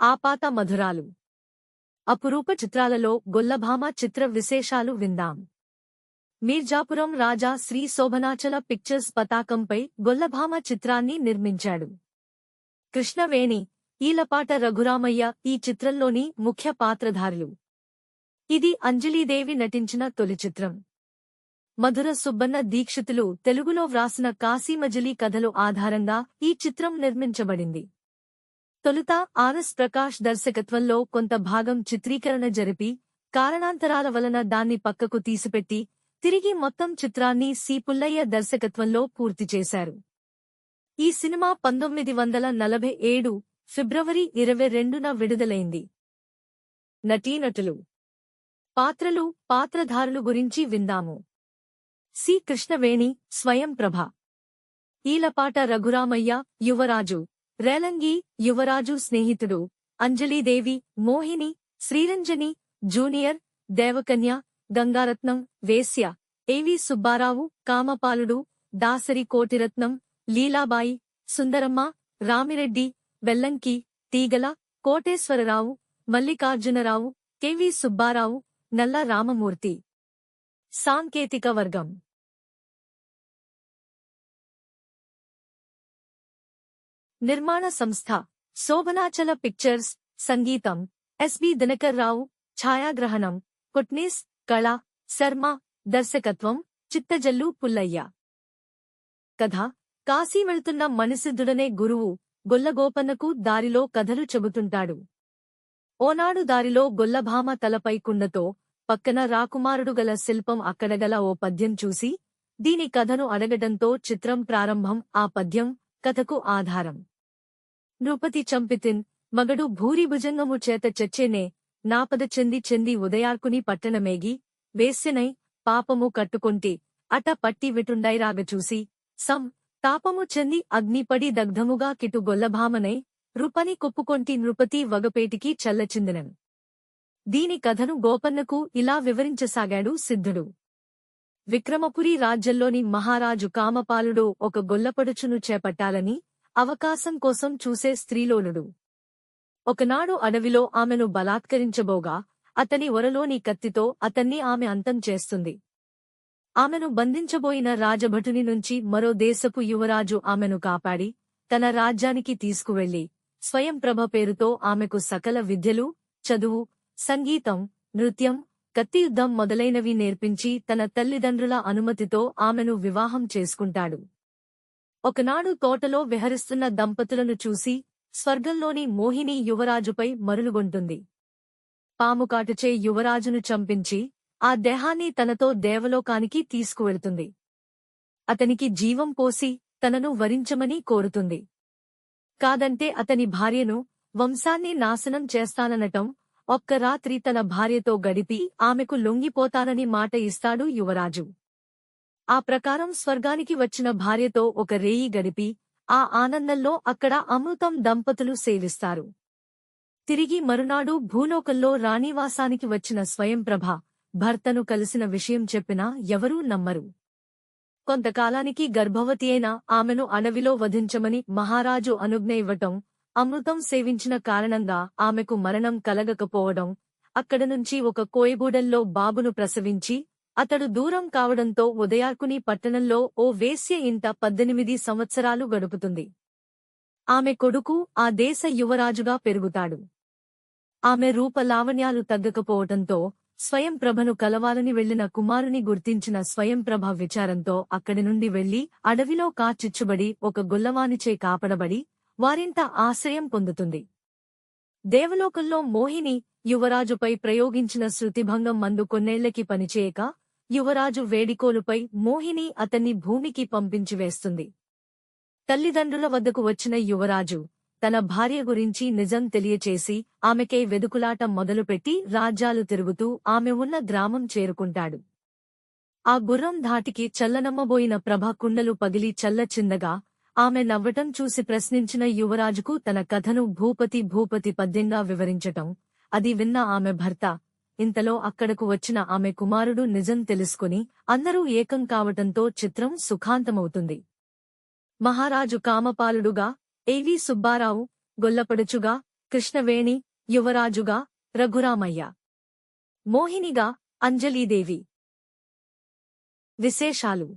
ఆపాత మధురాలు అపురూప చిత్రాలలో గొల్లభామ చిత్ర విశేషాలు విందాం. మీర్జాపురం రాజా శ్రీ శోభనాచల పిక్చర్స్ పతాకంపై గొల్లభామ చిత్రాన్ని నిర్మించాడు. కృష్ణవేణి ఈలపాట రఘురామయ్య ఈ చిత్రంలోని ముఖ్య పాత్రధారులు. ఇది అంజలీదేవి నటించిన తొలి చిత్రం. మధుర సుబ్బన్న దీక్షితులు తెలుగులో వ్రాసిన కాశీమజిలీ కథలు ఆధారంగా ఈ చిత్రం నిర్మించబడింది. తొలుత ఆర్ఎస్ ప్రకాష్ దర్శకత్వంలో కొంత భాగం చిత్రీకరణ జరిపి కారణాంతరాల వలన దాన్ని పక్కకు తీసిపెట్టి తిరిగి మొత్తం చిత్రాన్ని సి. పుల్లయ్య దర్శకత్వంలో పూర్తి చేశారు. ఈ సినిమా పంతొమ్మిది వందల నలభై ఏడు ఫిబ్రవరి ఇరవై రెండున విడుదలైంది. నటీనటులు. పాత్రలు పాత్రధారులు గురించి విందాము. సి. కృష్ణవేణి స్వయం ప్రభ ఈలపాట రఘురామయ్య యువరాజు. రేలంగి యువరాజు స్నేహితుడు అంజలీదేవి మోహిని శ్రీరంజని జూనియర్ దేవకన్య గంగారత్నం వేశ్య ఏవి సుబ్బారావు కామపాలుడు దాసరి కోటిరత్నం లీలాబాయి సుందరమ్మ రామిరెడ్డి వెల్లంకి తీగల కోటేశ్వరరావు మల్లికార్జునరావు కెవి సుబ్బారావు నల్ల రామమూర్తి. సాంకేతిక వర్గం. నిర్మాణ సంస్థ శోభనాచల పిక్చర్స్ సంగీతం ఎస్బి దినకర్ రావు ఛాయాగ్రహణం కుట్నీస్ కళ శర్మ దర్శకత్వం చిత్తజల్లు పుల్లయ్య. కథ కాశీ వెళ్తున్న మనిసిద్ధుడనే గురువు గొల్లగోపన్నకు దారిలో కథలు చెబుతుంటాడు. ఓనాడు దారిలో గొల్లభామ తలపై కుండతో పక్కన రాకుమారుడు గల శిల్పం అక్కడగల ఓ పద్యం చూసి దీని కథను అడగడంతో చిత్రం ప్రారంభం ఆ పద్యం కథకు ఆధారం. నృపతి చంపితిన్ మగడు భూరిభుజంగము చేత చచ్చేనే నాపద చెంది చెంది ఉదయార్కుని పట్టణమేగి వేస్యనై పాపము కట్టుకొంటి అట పట్టి విటుండైరాగ చూసి సం తాపము చెంది అగ్నిపడి దగ్ధముగా కిటు గొల్లభామనై రుపని కొప్పుకొంటి నృపతి వగపేటికి చల్లచిందినన్. దీని కథను గోపన్నకు ఇలా వివరించసాగాడు సిద్ధుడు. విక్రమపురి రాజ్యంలోని మహారాజు కామపాలుడు ఒక గొల్లపడుచును చేపట్టాలని అవకాశం కోసం చూసే స్త్రీలోనుడు. ఒకనాడు అడవిలో ఆమెను బలాత్కరించబోగా అతని ఒరలోని కత్తితో అతన్ని ఆమె అంతం చేస్తుంది. ఆమెను బంధించబోయిన రాజభటుని నుంచి మరో దేశపు యువరాజు ఆమెను కాపాడి తన రాజ్యానికి తీసుకువెళ్ళి స్వయంప్రభ పేరుతో ఆమెకు సకల విద్యలు చదువు సంగీతం నృత్యం కత్తియుద్ధం మొదలైనవి నేర్పించి తన తల్లిదండ్రుల అనుమతితో ఆమెను వివాహం చేసుకుంటాడు. ఒకనాడు తోటలో విహరిస్తున్న దంపతులను చూసి స్వర్గంలోని మోహిని యువరాజుపై మరులుగొంటుంది. పాముకాటుచే యువరాజును చంపించి ఆ దేహాన్ని తనతో దేవలోకానికి తీసుకువెళ్తుంది. అతనికి జీవం పోసి తనను వరించమని కోరుతుంది. కాదంటే అతని భార్యను వంశాన్ని నాశనం చేస్తాననటం ఒక్క రాత్రి తన భార్యతో గడిపి ఆమెకు లొంగిపోతానని మాట ఇస్తాడు యువరాజు. ఆ ప్రకారం స్వర్గానికి వచ్చిన భార్యతో ఒక రేయి గడిపి ఆ ఆనందంలో అక్కడ అమృతం దంపతులు సేవిస్తారు. తిరిగి మరునాడు భూలోకంలో రాణివాసానికి వచ్చిన స్వయంప్రభ భర్తను కలిసిన విషయం చెప్పినా ఎవరూ నమ్మరు. కొంతకాలానికి గర్భవతి అయిన ఆమెను అడవిలో వధించమని మహారాజు అనుజ్ఞ ఇవ్వటం అమృతం సేవించిన కారణంగా ఆమెకు మరణం కలగకపోవడం అక్కడ నుంచి ఒక కోయగూడెల్లో బాబును ప్రసవించి అతడు దూరం కావడంతో ఉదయార్కుని పట్టణంలో ఓ వేశ్య ఇంట పద్దెనిమిది సంవత్సరాలు గడుపుతుంది. ఆమె కొడుకు ఆ దేశ యువరాజుగా పెరుగుతాడు. ఆమె రూపలావణ్యాలు తగ్గకపోవటంతో స్వయంప్రభను కలవాలని వెళ్ళిన కుమారుని గుర్తించిన స్వయంప్రభ విచారంతో అక్కడి నుండి వెళ్ళి అడవిలో కాచిచ్చుబడి ఒక గుల్లవానిచే కాపడబడి వారింట ఆశ్రయం పొందుతుంది. దేవలోకంలో మోహిని యువరాజుపై ప్రయోగించిన శృతిభంగం మందు కొన్నేళ్ళకి పనిచేయక యువరాజు వేడికోలుపై మోహిని అతన్ని భూమికి పంపించివేస్తుంది తల్లిదండ్రుల వద్దకు వచ్చిన యువరాజు తన భార్య గురించి నిజం తెలియచేసి ఆమెకై వెదుకులాట మొదలుపెట్టి రాజ్యాలు తిరుగుతూ ఆమె ఉన్న గ్రామం చేరుకుంటాడు. ఆ గుర్రం ధాటికి చల్లనమ్మబోయిన ప్రభ కుండలు పగిలి చల్లచిందగా ఆమె నవ్వటం చూసి ప్రశ్నించిన యువరాజుకు తన కథను భూపతి భూపతి పద్యంగా వివరించటం అది విన్న ఆమె భర్త ఇంతలో అక్కడకు వచ్చిన ఆమె కుమారుడు నిజం తెలుసుకుని అందరూ ఏకం కావటంతో చిత్రం సుఖాంతమవుతుంది. మహారాజు కామపాలుడుగా ఏవి సుబ్బారావు గొల్లపడుచుగా కృష్ణవేణి యువరాజుగా రఘురామయ్య. మోహినిగా అంజలీదేవి. విశేషాలు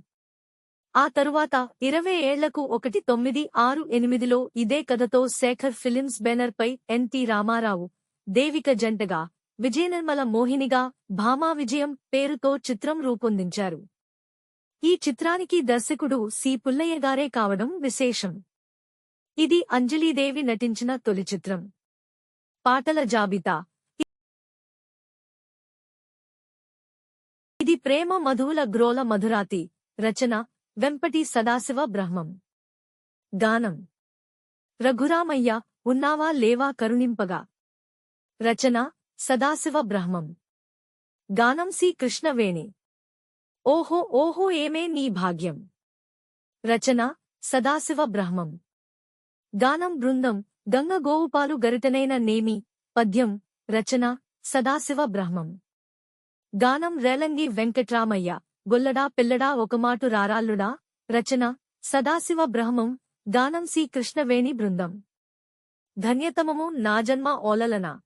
ఆ తరువాత ఇరవై ఏళ్ళకు ఒకటి తొమ్మిది ఆరు ఎనిమిదిలో ఇదే కథతో శేఖర్ ఫిలిమ్స్ బ్యానర్పై ఎన్టీ రామారావు దేవిక జంటగా విజయనిర్మల మోహినిగా భామా విజయం పేరుతో చిత్రం రూపొందించారు. ఈ చిత్రానికి దర్శకుడు సి పుల్లయ్య గారే కావడం విశేషం. ఇది అంజలీదేవి నటించిన తొలి చిత్రం. పాటల జాబితా. ఇది ప్రేమ మధువుల గ్రోల మధురాతి రచన వెంపటి సదాశివ బ్రహ్మం. గానం. రఘురామయ్య ఉన్నావా లేవా కరుణింపగా. రచన సదాశివ బ్రహ్మం. గానం సి కృష్ణవేణి. ఓహో ఓహో ఏమే నీ భాగ్యం. రచన సదాశివ బ్రహ్మం. గానం బృందం గంగ గోవుపాలు గరిటనైన నేమి పద్యం రచన సదాశివ బ్రహ్మం. గానం రేలంగి వెంకట్రామయ్య. గొల్లడా పిల్లడా ఒకమాటు రారాల్లుడా రచన సదాశివ బ్రహ్మం గానం సి కృష్ణవేణి బృందం. ధన్యతమము నాజన్మ ఓలలన.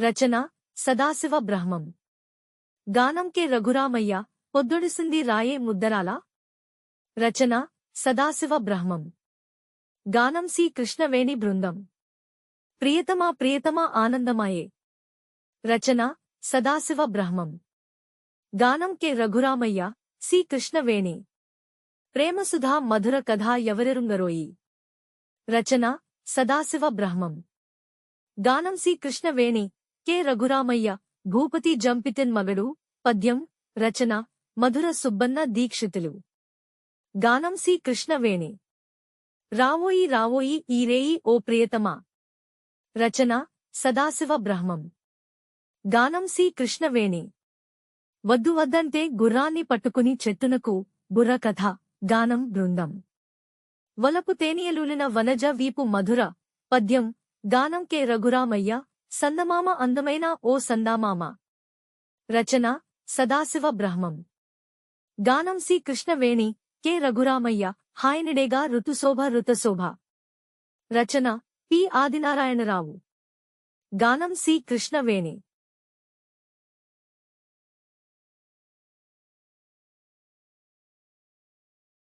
రచన సదాశివ బ్రహ్మం. గానం కె రఘురామయ్య పొద్దుడిసింది రాయే ముద్దరాల. రచన సదాశివ బ్రహ్మం. గానం సి కృష్ణవేణి బృందం. ప్రియతమా ప్రియతమా ఆనందమాయే. రచన సదాశివ బ్రహ్మం. గానం కె రఘురామయ్య సి కృష్ణవేణి. ప్రేమసుధా మధుర కథా ఎవరెరుంగరోయి రచన సదాశివ బ్రహ్మం. గానం సి కృష్ణవేణి కె రఘురామయ్య భూపతి జంపితిన్ మగడు పద్యం రచన మధుర సుబ్బన్న దీక్షితులు. గానం సి కృష్ణవేణి. రావోయి రావోయి ఈరేయి ఓ ప్రియతమా. రచన సదాశివ బ్రహ్మం. గానం సి కృష్ణవేణి. వద్దు వద్దంటే గుర్రాన్ని పట్టుకుని చెట్టునకు బుర్రకథ గానం బృందం. వలపు తేనియలూలిన వనజ వీపు మధుర పద్యం గానం కె రఘురామయ్య సందమామ అందమైన ఓ సందామామ. రచన సదాశివ బ్రహ్మం. గానం సి కృష్ణవేణి కె రఘురామయ్య హాయనిడేగా ఋతుశోభ ఋతశోభ. రచన పి ఆదినారాయణరావు. గానం సి కృష్ణవేణి.